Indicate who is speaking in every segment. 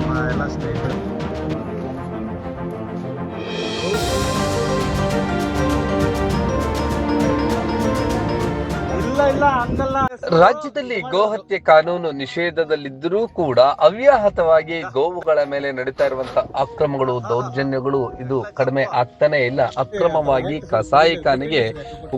Speaker 1: my last name.
Speaker 2: ರಾಜ್ಯದಲ್ಲಿ ಗೋಹತ್ಯೆ ಕಾನೂನು ನಿಷೇಧದಲ್ಲಿದ್ದರೂ ಕೂಡ ಅವ್ಯಾಹತವಾಗಿ ಗೋವುಗಳ ಮೇಲೆ ನಡೀತಾ ಇರುವಂತಹ ಅಕ್ರಮಗಳು, ದೌರ್ಜನ್ಯಗಳು ಇದು ಕಡಿಮೆ ಆಗ್ತಾನೆ ಇಲ್ಲ. ಅಕ್ರಮವಾಗಿ ಕಸಾಯಿಖಾನೆಗೆ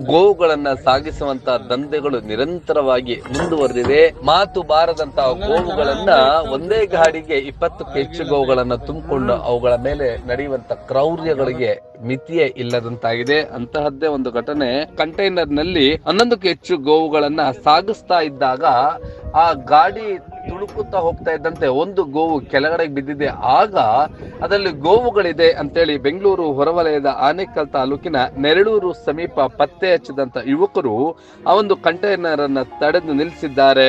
Speaker 2: ಗೋವುಗಳನ್ನ ಸಾಗಿಸುವಂತ ದಂಧೆಗಳು ನಿರಂತರವಾಗಿ ಮುಂದುವರೆದಿದೆ. ಮಾತು ಬಾರದಂತಹ ಗೋವುಗಳನ್ನ ಒಂದೇ ಗಾಡಿಗೆ ಇಪ್ಪತ್ತಕ್ಕೂ ಹೆಚ್ಚು ಗೋವುಗಳನ್ನ ತುಂಬಿಕೊಂಡು ಅವುಗಳ ಮೇಲೆ ನಡೆಯುವಂತ ಕ್ರೌರ್ಯಗಳಿಗೆ ಮಿತಿಯೇ ಇಲ್ಲದಂತಾಗಿದೆ. ಅಂತಹದ್ದೇ ಒಂದು ಘಟನೆ ಕಂಟೈನರ್ನಲ್ಲಿ ಹನ್ನೊಂದಕ್ಕೂ ಹೆಚ್ಚು ಗೋವುಗಳನ್ನ ಸಾಗಿಸ್ತಾ ಇದ್ದಾಗ ಆ ಗಾಡಿ ತುಳುಕುತ್ತಾ ಹೋಗ್ತಾ ಇದ್ದಂತೆ ಒಂದು ಗೋವು ಕೆಳಗಡೆ ಬಿದ್ದಿದೆ. ಆಗ ಅದರಲ್ಲಿ ಗೋವುಗಳಿದೆ ಅಂತೇಳಿ ಬೆಂಗಳೂರು ಹೊರವಲಯದ ಆನೇಕಲ್ ತಾಲೂಕಿನ ನೆರಳೂರು ಸಮೀಪ ಪತ್ತೆ ಹಚ್ಚಿದಂತ ಯುವಕರು ಆ ಒಂದು ಕಂಟೈನರ್ ಅನ್ನ ತಡೆದು ನಿಲ್ಲಿಸಿದ್ದಾರೆ.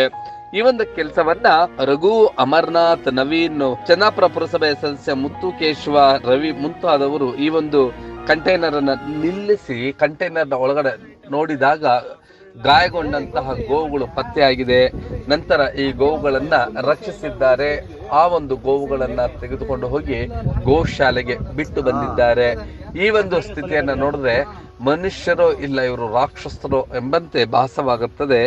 Speaker 2: ಈ ಒಂದು ಕೆಲಸವನ್ನ ರಘು, ಅಮರ್ನಾಥ್, ನವೀನ್, ಚನ್ನಾಪುರ ಪುರಸಭೆ ಸದಸ್ಯ ಮುತ್ತು ಕೇಶವ, ರವಿ ಮುಂತಾದವರು ಈ ಒಂದು ಕಂಟೈನರ್ ಅನ್ನ ನಿಲ್ಲಿಸಿ ಕಂಟೈನರ್ ಒಳಗಡೆ ನೋಡಿದಾಗ ಗಾಯಗೊಂಡಂತಹ ಗೋವುಗಳು ಪತ್ತೆಯಾಗಿದೆ ನಂತರ ಈ ಗೋವುಗಳನ್ನ ರಕ್ಷಿಸಿದ್ದಾರೆ. ಆ ಒಂದು ಗೋವುಗಳನ್ನ ತೆಗೆದುಕೊಂಡು ಹೋಗಿ ಗೋಶಾಲೆಗೆ ಬಿಟ್ಟು ಬಂದಿದ್ದಾರೆ. ಈ ಒಂದು ಸ್ಥಿತಿಯನ್ನ ನೋಡಿದ್ರೆ ಮನುಷ್ಯರೋ ಇಲ್ಲ, ಇವರು ರಾಕ್ಷಸರೋ ಎಂಬಂತೆ ಭಾಸವಾಗುತ್ತದೆ.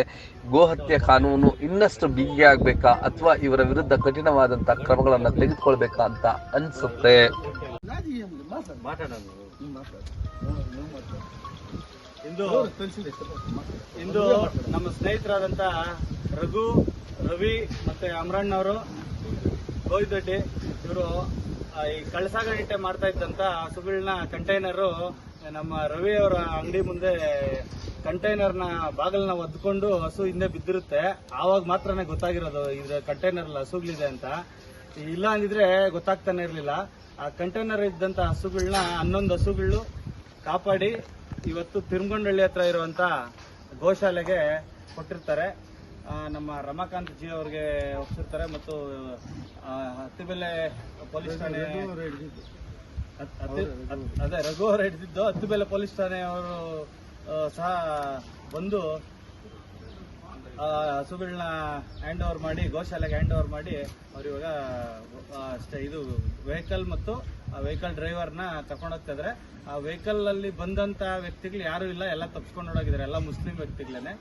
Speaker 2: ಗೋಹತ್ಯೆ ಕಾನೂನು ಇನ್ನಷ್ಟು ಬಿಗಿ ಆಗ್ಬೇಕಾ ಅಥವಾ ಇವರ ವಿರುದ್ಧ ಕಠಿಣವಾದಂತಹ ಕ್ರಮಗಳನ್ನು ತೆಗೆದುಕೊಳ್ಬೇಕಾ ಅಂತ ಅನ್ಸುತ್ತೆ.
Speaker 1: ಇಂದು ನಮ್ಮ ಸ್ನೇಹಿತರಾದಂತ ರಘು, ರವಿ ಮತ್ತೆ ಅಮರಣ್ಣ ಅವರು ಗೋವಿದೊಡ್ಡಿ ಇವರು ಈ ಕಳಸಾಗಣಿಟೆ ಮಾಡ್ತಾ ಇದ್ದಂತ ಹಸುಗಳನ್ನ ಕಂಟೈನರು ನಮ್ಮ ರವಿ ಅವರ ಅಂಗಡಿ ಮುಂದೆ ಕಂಟೈನರ್ನ ಬಾಗಲನ್ನ ಒದ್ಕೊಂಡು ಹಸು ಹಿಂದೆ ಬಿದ್ದಿರುತ್ತೆ. ಆವಾಗ ಮಾತ್ರನೇ ಗೊತ್ತಾಗಿರೋದು, ಇದ್ರ ಕಂಟೈನರ್ ಹಸುಗಳಿದೆ ಅಂತ. ಇಲ್ಲ ಅಂದಿದ್ರೆ ಗೊತ್ತಾಗ್ತಾನೆ ಇರಲಿಲ್ಲ. ಆ ಕಂಟೈನರ್ ಇದ್ದಂತ ಹಸುಗಳನ್ನ ಹನ್ನೊಂದು ಹಸುಗಳು ಕಾಪಾಡಿ ಇವತ್ತು ತಿರುಮಗೊಂಡಳ್ಳಿ ಹತ್ರ ಇರುವಂತ ಗೋಶಾಲೆಗೆ ಕೊಟ್ಟಿರ್ತಾರೆ. ನಮ್ಮ ರಮಾಕಾಂತ್ ಜಿ ಅವ್ರಿಗೆ ಒಪ್ಸಿರ್ತಾರೆ ಮತ್ತು ಹತ್ತಿಬೆಲೆ ಪೊಲೀಸ್ ಠಾಣೆ ಅದೇ ರಘು ಅವರು ಹಿಡಿದಿದ್ದು ಹತ್ತಿಬೆಲೆ ಪೊಲೀಸ್ ಠಾಣೆಯವರು ಸಹ ಬಂದು ಆ, ಹಸುಗಳನ್ನ ಹ್ಯಾಂಡ್ ಓವರ್ ಮಾಡಿ ಗೋಶಾಲೆಗೆ ಹ್ಯಾಂಡ್ ಓವರ್ ಮಾಡಿ ಅವ್ರು ಇವಾಗ ಅಷ್ಟೇ ಇದು ವೆಹಿಕಲ್ ಮತ್ತು ಆ ವೆಹಿಕಲ್ ಡ್ರೈವರ್ನ ಕರ್ಕೊಂಡು ಆ ವೆಹಿಕಲ್ ಅಲ್ಲಿ ಬಂದಂತ ವ್ಯಕ್ತಿಗಳು ಯಾರು ಇಲ್ಲ ಎಲ್ಲ ತಪ್ಸ್ಕೊಂಡು ಹೋಗಿದ್ದಾರೆ ಎಲ್ಲ ಮುಸ್ಲಿಂ ವ್ಯಕ್ತಿಗಳೇನೆ.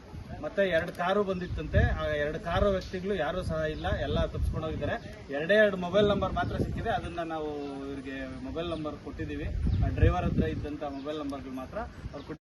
Speaker 1: ಮತ್ತೆ ಎರಡು ಕಾರು ಬಂದಿತ್ತಂತೆ. ಆ ಎರಡು ಕಾರು ವ್ಯಕ್ತಿಗಳು ಯಾರು ಸಹ ಇಲ್ಲ, ಎಲ್ಲ ತಪ್ಪಿಸ್ಕೊಂಡೋಗಿದ್ದಾರೆ ಎರಡೇ ಎರಡು ಮೊಬೈಲ್ ನಂಬರ್ ಮಾತ್ರ ಸಿಕ್ಕಿದೆ. ಅದನ್ನ ನಾವು ಇವರಿಗೆ ಮೊಬೈಲ್ ನಂಬರ್ ಕೊಟ್ಟಿದ್ದೀವಿ. ಡ್ರೈವರ್ ಹತ್ರ ಇದ್ದಂತ ಮೊಬೈಲ್ ನಂಬರ್ಗಳು ಮಾತ್ರ ಅವ್ರು.